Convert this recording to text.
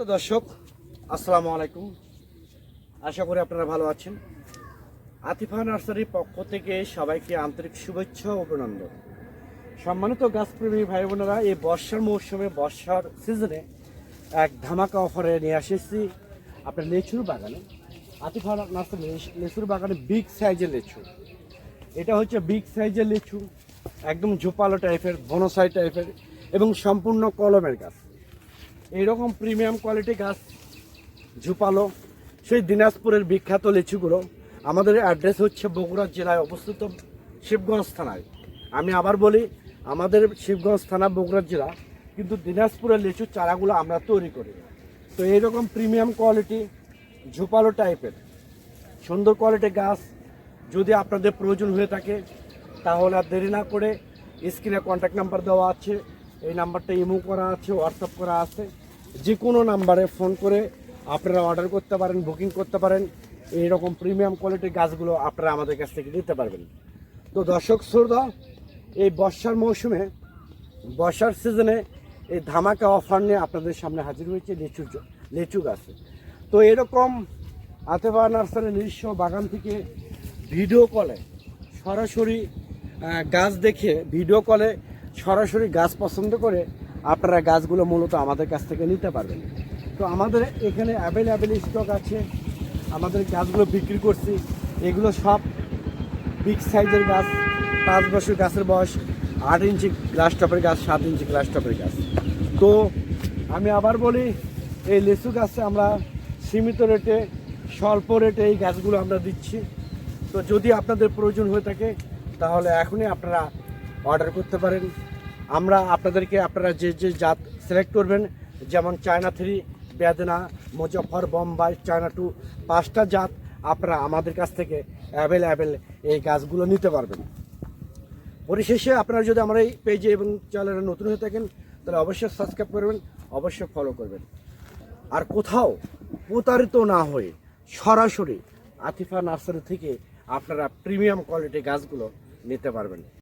তো দর্শক, আসসালামু আলাইকুম। আশা করি আপনারা ভালো আছেন। আতিফা নার্সারির পক্ষ থেকে সবাইকে আন্তরিক শুভেচ্ছা ও অভিনন্দন। সম্মানিত গাছপ্রেমী ভাই বোনেরা, এই বর্ষার মৌসুমে, বর্ষার সিজনে এক ধামাকা অফারে নিয়ে এসেছি আপনার লেচুর বাগানে। আতিফা নার্সারি লেচুর বাগানে বিগ সাইজের লেচু। এটা হচ্ছে বিগ সাইজের লিচু, একদম ঝোপালো টাইপের বনসাই টাইপের এবং সম্পূর্ণ কলমের গাছ। এইরকম প্রিমিয়াম কোয়ালিটি গাছ, ঝুপালো, সেই দিনাজপুরের বিখ্যাত লিচুগুলো। আমাদের অ্যাড্রেস হচ্ছে বগুড়া জেলায় অবস্থিত শিবগঞ্জ থানায়। আমি আবার বলি, আমাদের শিবগঞ্জ থানা বগুড়া জেলা, কিন্তু দিনাজপুরের লিচু চারাগুলো আমরা তৈরি করি তো এইরকম প্রিমিয়াম কোয়ালিটি ঝুপালো টাইপের সুন্দর কোয়ালিটির গাছ, যদি আপনাদের প্রয়োজন হয়ে থাকে, তাহলে আর দেরি না করে স্ক্রিনে কন্ট্যাক্ট নাম্বার দেওয়া আছে, এই নাম্বারটা ইমো করা আছে হোয়াটসঅ্যাপ করা আছে। যে কোনো নাম্বারে ফোন করে আপনারা অর্ডার করতে পারেন বুকিং করতে পারেন, এইরকম প্রিমিয়াম কোয়ালিটির গাছগুলো আপনারা আমাদের কাছ থেকে নিতে পারবেন। তো দর্শক, শ্রোতা, এই বর্ষার মৌসুমে, বর্ষার সিজনে এই ধামাকা অফার নিয়ে আপনাদের সামনে হাজির হয়েছে লিচু লিচু গাছে। তো এরকম আতেবা নার্সারির নিজস্ব বাগান থেকে ভিডিও কলে সরাসরি গাছ দেখে ভিডিও কলে সরাসরি গাছ পছন্দ করে আপনারা গাছগুলো মূলত আমাদের কাছ থেকে নিতে পারবেন। তো আমাদের এখানে অ্যাভেলেবেল স্টক আছে। আমাদের গাছগুলো বিক্রি করছি। এগুলো সব বিগ সাইজের গাছ। পাঁচ বছর গাছের বয়স, আট ইঞ্চি গ্লাস টপের গাছ, সাত ইঞ্চি গ্লাস টপের গাছ। তো আমি আবার বলি, এই লিচু গাছে আমরা সীমিত রেটে, স্বল্প রেটে এই গাছগুলো আমরা দিচ্ছি। তো যদি আপনাদের প্রয়োজন হয়ে থাকে, তাহলে এখনই আপনারা অর্ডার করতে পারেন। আমরা আপনাদেরকে, আপনারা যে যে জাত সিলেক্ট করবেন, যেমন চায়না থ্রি বেদনা মুজফর বোম্বাই চায়না টু পাঁচটা জাত আপনারা আমাদের কাছ থেকে অ্যাভেলেবেল এই গাছগুলো নিতে পারবেন। পরিশেষে আপনারা যদি আমার এই পেজে এবং চ্যানেলে নতুন হয়ে থাকেন, তাহলে অবশ্যই সাবস্ক্রাইব করবেন, অবশ্যই ফলো করবেন। আর কোথাও প্রতারিত না হয়ে সরাসরি আতিফা নার্সারি থেকে আপনারা প্রিমিয়াম কোয়ালিটি গাছগুলো নিতে পারবেন।